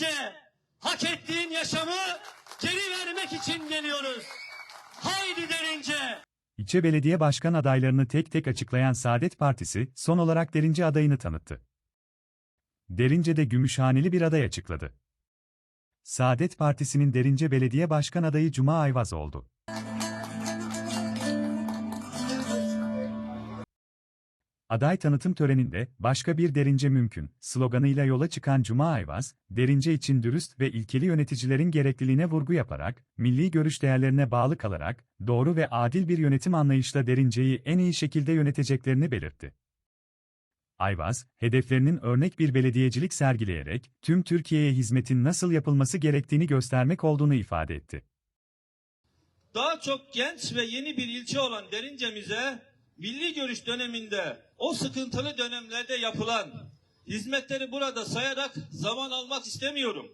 Derince hak ettiğin yaşamı geri vermek için geliyoruz. Haydi Derince. İlçe belediye başkan adaylarını tek tek açıklayan Saadet Partisi, son olarak Derince adayını tanıttı. Derince'de Gümüşhaneli bir aday açıkladı. Saadet Partisi'nin Derince Belediye Başkan adayı Cuma Ayvaz oldu. Aday tanıtım töreninde, başka bir derince mümkün, sloganıyla yola çıkan Cuma Ayvaz, derince için dürüst ve ilkeli yöneticilerin gerekliliğine vurgu yaparak, milli görüş değerlerine bağlı kalarak, doğru ve adil bir yönetim anlayışla derinceyi en iyi şekilde yöneteceklerini belirtti. Ayvaz, hedeflerinin örnek bir belediyecilik sergileyerek, tüm Türkiye'ye hizmetin nasıl yapılması gerektiğini göstermek olduğunu ifade etti. daha çok genç ve yeni bir ilçe olan Derince'mize milli görüş döneminde o sıkıntılı dönemlerde yapılan hizmetleri burada sayarak zaman almak istemiyorum.